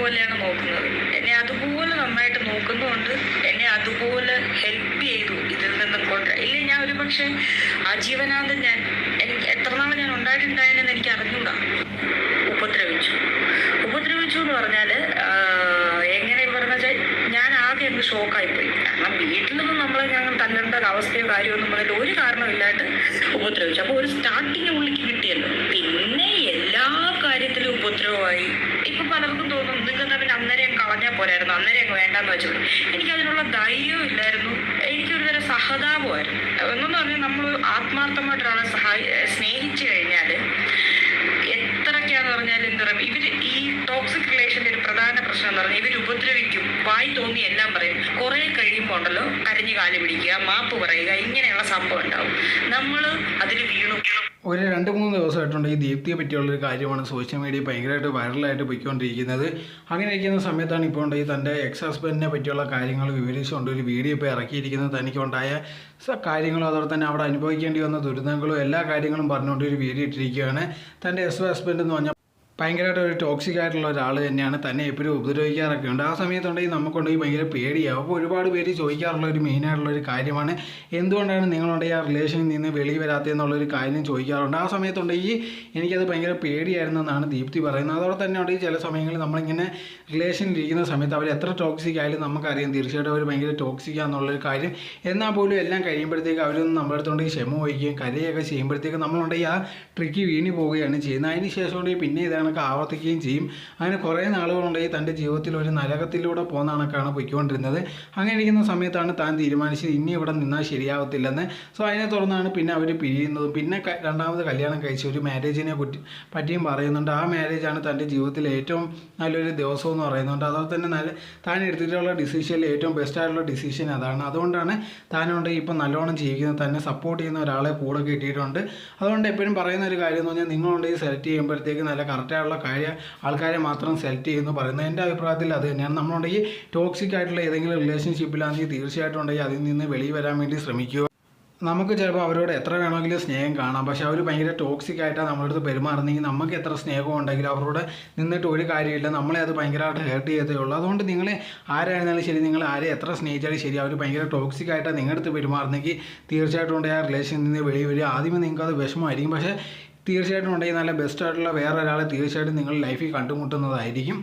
പോലെയാണ് നോക്കുന്നത്. എന്നെ അതുപോലെ നന്നായിട്ട് നോക്കുന്നുണ്ട് എന്നെ അതുപോലെ ഹെൽപ്പ് ചെയ്തു ഇതിൽ നിന്നും കൊണ്ട്. ഇല്ല ഞാൻ ഒരു പക്ഷേ ആജീവനാന്തം ഞാൻ. എനിക്ക് എത്ര നാൾ ഞാൻ ഉണ്ടായിട്ടുണ്ടായെന്ന് എനിക്ക് അറിഞ്ഞൂടാ. ഉപദ്രവിച്ചു. ഉപദ്രവിച്ചു എന്ന് പറഞ്ഞാൽ എങ്ങനെ പറഞ്ഞ വെച്ചാൽ ഞാൻ ആകെ അങ്ങ് ഷോക്കായിപ്പോയി കാരണം വീട്ടിൽ നിന്നും നമ്മളെ ഞങ്ങൾ തല്ലേണ്ട അവസ്ഥയോ കാര്യമൊന്നും പറഞ്ഞിട്ട് ഒരു കാരണമില്ലാണ്ട് ഉപദ്രവിച്ചു. അപ്പോൾ ഒരു സ്റ്റാർട്ടിങ് പുള്ളിക്ക് കിട്ടിയല്ലോ പിന്നെ എല്ലാ കാര്യത്തിലും ഉപദ്രവമായി ഇപ്പൊ പലർക്കും തോന്നും നിങ്ങൾക്ക് പിന്നെ അന്നേരം കളഞ്ഞാൽ പോരായിരുന്നു. അന്നേരം അങ്ങ് വേണ്ടാന്ന് വെച്ചു. എനിക്ക് അതിനുള്ള ധൈര്യവും ഇല്ലായിരുന്നു. എനിക്കൊരു തരം സഹതാപമായിരുന്നു. എന്നു പറഞ്ഞാൽ നമ്മൾ ആത്മാർത്ഥമായിട്ട് ഒരാളെ സഹായി സ്നേഹിച്ചു കഴിഞ്ഞാൽ എത്രക്കാന്ന് പറഞ്ഞാൽ എന്താ പറയുക ഈ ടോക്സിക് റിലേഷന്റെ ഒരു പ്രധാന പ്രശ്നം എന്ന് പറഞ്ഞാൽ ഇവർ ഉപദ്രവിക്കും. വായി തോന്നി എല്ലാം പറയും. കുറെ കഴിയുമ്പോൾ ഉണ്ടല്ലോ കരഞ്ഞു കാൽ പിടിക്കുക മാപ്പ് പറയുക ഇങ്ങനെയുള്ള സംഭവം ഉണ്ടാവും. നമ്മൾ അതിൽ വീണു. ഒരു രണ്ട് മൂന്ന് ദിവസമായിട്ടുണ്ട് ഈ ദീപ്തിയെ പറ്റിയുള്ളൊരു കാര്യമാണ് സോഷ്യൽ മീഡിയ ഭയങ്കരമായിട്ട് വൈറലായിട്ട് പോയിക്കൊണ്ടിരിക്കുന്നത്. അങ്ങനെ ഇരിക്കുന്ന സമയത്താണ് ഇപ്പോൾ ഉണ്ട് ഈ തന്റെ എക്സ് ഹസ്ബൻഡിനെ പറ്റിയുള്ള കാര്യങ്ങൾ വിവരിച്ചുകൊണ്ട് ഒരു വീഡിയോ ഇപ്പോൾ ഇറക്കിയിരിക്കുന്നത്. തനിക്കുണ്ടായ കാര്യങ്ങളും അതുപോലെ തന്നെ അവിടെ അനുഭവിക്കേണ്ടി വന്ന ദുരിതങ്ങളും എല്ലാ കാര്യങ്ങളും പറഞ്ഞുകൊണ്ട് ഒരു വീഡിയോ ഇട്ടിരിക്കുകയാണ്. തന്റെ എസ് ഹസ്ബൻഡ് എന്ന് പറഞ്ഞാൽ ഭയങ്കരമായിട്ട് ഒരു ടോക്സിക് ആയിട്ടുള്ള ഒരാൾ തന്നെയാണ് തന്നെ എപ്പോഴും ഉപദ്രവിക്കാറൊക്കെ ഉണ്ട്. ആ സമയത്തുണ്ടെങ്കിൽ നമുക്കുണ്ടെങ്കിൽ ഭയങ്കര പേടിയാവും അപ്പോൾ ഒരുപാട് പേര് ചോദിക്കാറുള്ള ഒരു മെയിനായിട്ടുള്ള ഒരു കാര്യമാണ്. എന്തുകൊണ്ടാണ് നിങ്ങളുടെ ആ റിലേഷനിൽ നിന്ന് വെളിയിൽ വരാത്തതെന്നുള്ളൊരു കാര്യം ചോദിക്കാറുണ്ട്. ആ സമയത്തുണ്ടെങ്കിൽ എനിക്കത് ഭയങ്കര പേടിയായിരുന്നു എന്നാണ് ദീപ്തി പറയുന്നത്. അതോടെ തന്നെ ഉണ്ടെങ്കിൽ ചില സമയങ്ങളിൽ നമ്മളിങ്ങനെ റിലേഷനിൽ ഇരിക്കുന്ന സമയത്ത് അവർ എത്ര ടോക്സിക് ആയാലും നമുക്കറിയാം. തീർച്ചയായിട്ടും അവർ ഭയങ്കര ടോക്സിക് ആണെന്നുള്ളൊരു കാര്യം. എന്നാൽ പോലും എല്ലാം കഴിയുമ്പോഴത്തേക്ക് അവരൊന്നും നമ്മുടെ അടുത്തുണ്ടെങ്കിൽ ക്ഷമ വഹിക്കുകയും കരയൊക്കെ ചെയ്യുമ്പോഴത്തേക്ക് നമ്മളുണ്ടെങ്കിൽ ആ ട്രിക്ക് വീണി പോവുകയാണ് ചെയ്യുന്നത്. അതിന് ശേഷം ഉണ്ടെങ്കിൽ പിന്നെ ഇത് കണക്ക് ആവർത്തിക്കുകയും ചെയ്യും. അങ്ങനെ കുറേ നാളുകളുണ്ടായി തന്റെ ജീവിതത്തിൽ ഒരു നരകത്തിലൂടെ പോകുന്ന കണക്കാണ് പൊയ്ക്കൊണ്ടിരുന്നത്. അങ്ങനെ ഇരിക്കുന്ന സമയത്താണ് താൻ തീരുമാനിച്ചത് ഇനി ഇവിടെ നിന്നാൽ ശരിയാവത്തില്ലെന്ന്. സോ അതിനെ തുടർന്നാണ് പിന്നെ അവർ പിരിയുന്നതും. പിന്നെ രണ്ടാമത് കല്യാണം കഴിച്ച് ഒരു മാരേജിനെ കുറ്റി പറ്റിയും പറയുന്നുണ്ട്. ആ മാരേജാണ് തന്റെ ജീവിതത്തിലെ ഏറ്റവും നല്ലൊരു ദിവസം എന്ന് പറയുന്നുണ്ട്. അതുപോലെ തന്നെ നല്ല താൻ എടുത്തിട്ടുള്ള ഡിസിഷനിൽ ഏറ്റവും ബെസ്റ്റായിട്ടുള്ള ഡിസിഷൻ അതാണ്. അതുകൊണ്ടാണ് താനുണ്ട് ഇപ്പം നല്ലോണം ജീവിക്കുന്നത് തന്നെ സപ്പോർട്ട് ചെയ്യുന്ന ഒരാളെ കൂടെ കിട്ടിയിട്ടുണ്ട്. അതുകൊണ്ട് എപ്പോഴും പറയുന്ന ഒരു കാര്യം എന്ന് പറഞ്ഞാൽ നിങ്ങളുണ്ടെങ്കിൽ സെലക്ട് ചെയ്യുമ്പോഴത്തേക്ക് നല്ല കറക്റ്റായുള്ള കാര്യ ആൾക്കാരെ മാത്രം സെലക്ട് ചെയ്യുന്നു പറയുന്നത് എന്റെ അഭിപ്രായത്തിൽ അത് തന്നെയാണ്. നമ്മളുണ്ടെങ്കിൽ ടോക്സിക് ആയിട്ടുള്ള ഏതെങ്കിലും റിലേഷൻഷിപ്പിലാണെങ്കിൽ തീർച്ചയായിട്ടും ഉണ്ടെങ്കിൽ അതിൽ നിന്ന് വെളിയിൽ വരാൻ വേണ്ടി ശ്രമിക്കുക. നമുക്ക് ചിലപ്പോൾ അവരോട് എത്ര വേണമെങ്കിലും സ്നേഹം കാണാം. പക്ഷേ അവർ ഭയങ്കര ടോക്സിക് ആയിട്ടാണ് നമ്മുടെ അടുത്ത് പെരുമാറുന്നെങ്കിൽ നമുക്ക് എത്ര സ്നേഹം ഉണ്ടെങ്കിലും അവരോട് നിന്നിട്ട് ഒരു കാര്യമില്ല. നമ്മളെ അത് ഭയങ്കരമായിട്ട് ഹേർട്ട് ചെയ്തേ ഉള്ളൂ. അതുകൊണ്ട് നിങ്ങൾ ആരായിരുന്നാലും ശരി നിങ്ങൾ ആരെ എത്ര സ്നേഹിച്ചാലും ശരി അവർ ഭയങ്കര ടോക്സിക് ആയിട്ടാണ് നിങ്ങളുടെ അടുത്ത് പെരുമാറുന്നെങ്കിൽ തീർച്ചയായിട്ടും ആ റിലേഷനിൽ നിന്ന് വെളിയിൽ വരിക. ആദ്യമേ നിങ്ങൾക്ക് അത് വിഷമമായിരിക്കും. പക്ഷേ തീർച്ചയായിട്ടും ഉണ്ടെങ്കിൽ നല്ല ബെസ്റ്റായിട്ടുള്ള വേറൊരാളെ തീർച്ചയായിട്ടും നിങ്ങൾ ലൈഫിൽ കണ്ടുമുട്ടുന്നതായിരിക്കും.